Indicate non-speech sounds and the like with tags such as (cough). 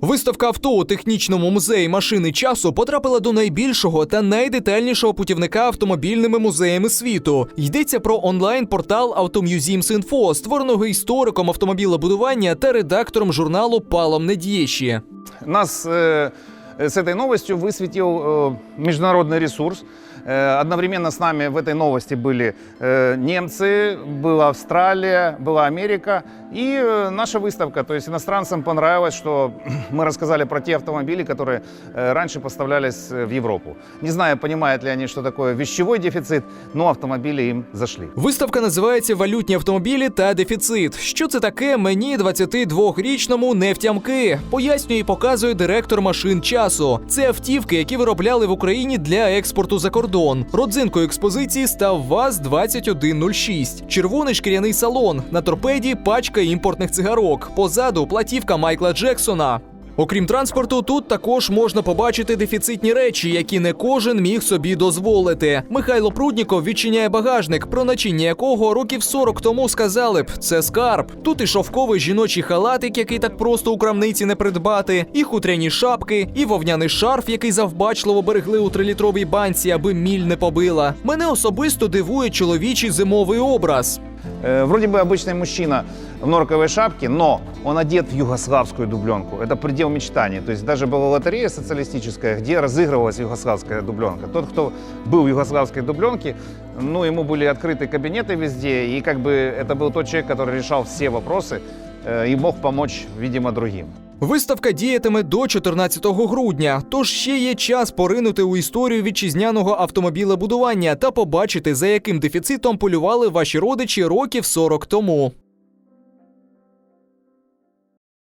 Виставка авто у технічному музеї машини часу потрапила до найбільшого та найдетальнішого путівника автомобільними музеями світу. Йдеться про онлайн-портал Automuseums.info, створеного істориком автомобілебудування та редактором журналу Палом Недєші. Нас э, с этой новостью высветил э, международный ресурс. Э, одновременно с нами в этой новости были э, немцы, была Австралия, была Америка и э, наша выставка. То есть иностранцам понравилось, что (clears throat) мы рассказали про те автомобили, которые э, раньше поставлялись э, в Европу. Не знаю, понимают ли они, что такое вещевой дефицит, но автомобили им зашли. Виставка називається Валютні автомобілі та дефіцит. Що це таке? Мені 22-річному не втямки. Пояснює і показує директор машин часу. Це автівки, які виробляли в Україні для експорту за кордон. Родзинкою експозиції став ВАЗ-2106. Червоний шкіряний салон. На торпеді пачка імпортних цигарок. Позаду платівка Майкла Джексона. Окрім транспорту, тут також можна побачити дефіцитні речі, які не кожен міг собі дозволити. Михайло Прудніков відчиняє багажник, про начиння якого років 40 тому сказали б це скарб. Тут і шовковий жіночий халатик, який так просто у крамниці не придбати, і хутряні шапки, і вовняний шарф, який завбачливо берегли у трилітровій банці, аби міль не побила. Мене особисто дивує чоловічий зимовий образ. Э, Вроде бы обычный мужчина в норковой шапке, но он одет в югославскую дубленку. Это предел мечтаний. То есть даже была лотерея социалистическая, где разыгрывалась югославская дубленка. Тот, кто был в югославской дубленке, ну, ему были открыты кабинеты везде, и как бы это был тот человек, который решал все вопросы э, и мог помочь, видимо, другим. Виставка діятиме до 14 грудня, тож ще є час поринути у історію вітчизняного автомобілебудування та побачити, за яким дефіцитом полювали ваші родичі років 40 тому.